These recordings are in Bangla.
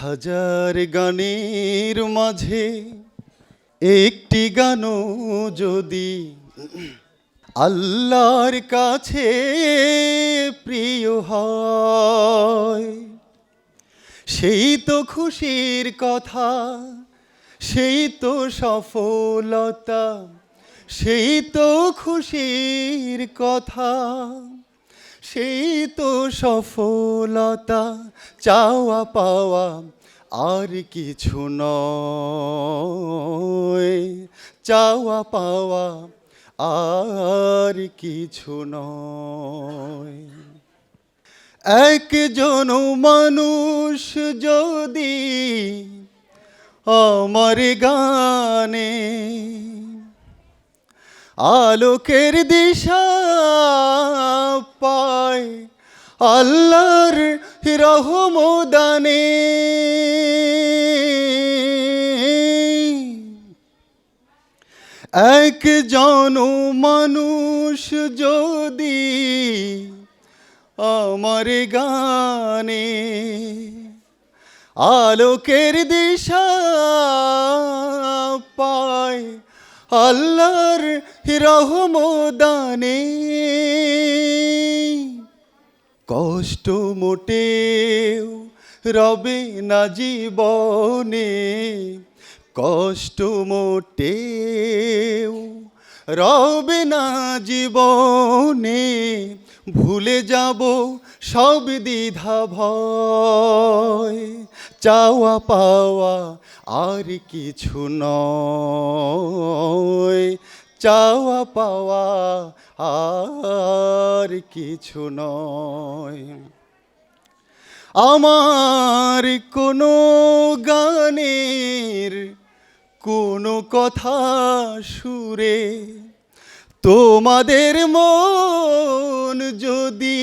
হাজার গানের মাঝে একটি গানও যদি আল্লাহর কাছে প্রিয় হয়, সেই তো খুশির কথা, সেই তো সফলতা, সেই তো খুশির কথা। সেই তো সফলতা, চাওয়া পাওয়া আর কিছু নয়। চাওয়া পাওয়া আর কিছু নয়। একজন মানুষ যদি আমার গানে আলোকের দিশা পায় আল্লাহর রহমদানে। একজন মানুষ যদি আমার গানে আলোকের দিশা পায় আল্লাহর রহমদানে। কষ্ট মোটেও রবে না জীবনে। কষ্ট মোটেও রবে না জীবনে। ভুলে যাব সব দ্বিধা ভয়। চাওয়া পাওয়া আর কিছু নয়। চাওয়া পাওয়া আর কিছু নয়। আমার কোনো গানের কোনো কথা সুরে তোমাদের মন যদি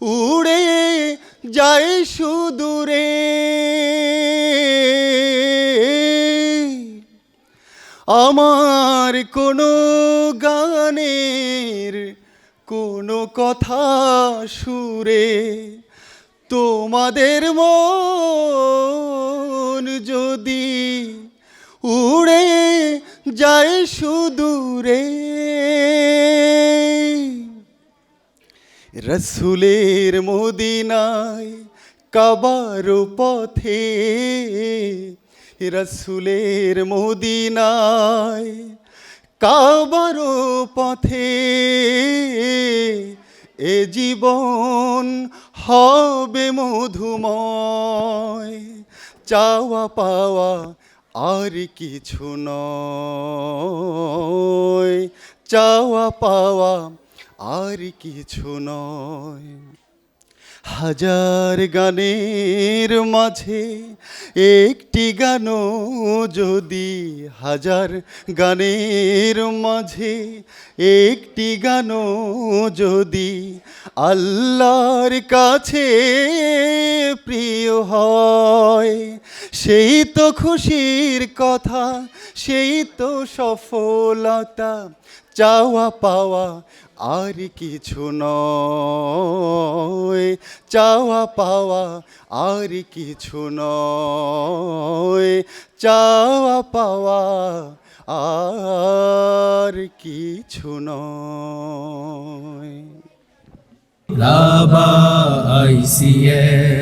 উড়ে যায় সুদূরে। আমার কোনো গানের কোনো কথা সুরে তোমাদের মন যদি উড়ে যায় সুদূরে। রসুলের মদিনায় কাবার পথে, রসুলের মদিনায় কাবার পথে এ জীবন হবে মধুময়। চাওয়া পাওয়া আর কিছু নয়। চাওয়া পাওয়া আর কিছু নয়। হাজার গানের মাঝে একটি গানও যদি হাজার গানের মাঝে একটি গানও যদি আল্লাহর কাছে প্রিয় হয়, সেই তো খুশির কথা, সেই তো সফলতা, চাওয়া পাওয়া আর কিছু নয়। চাওয়া পাওয়া আর কিছু নয়। চাওয়া পাওয়া আর কিছু নয়। Lava ICS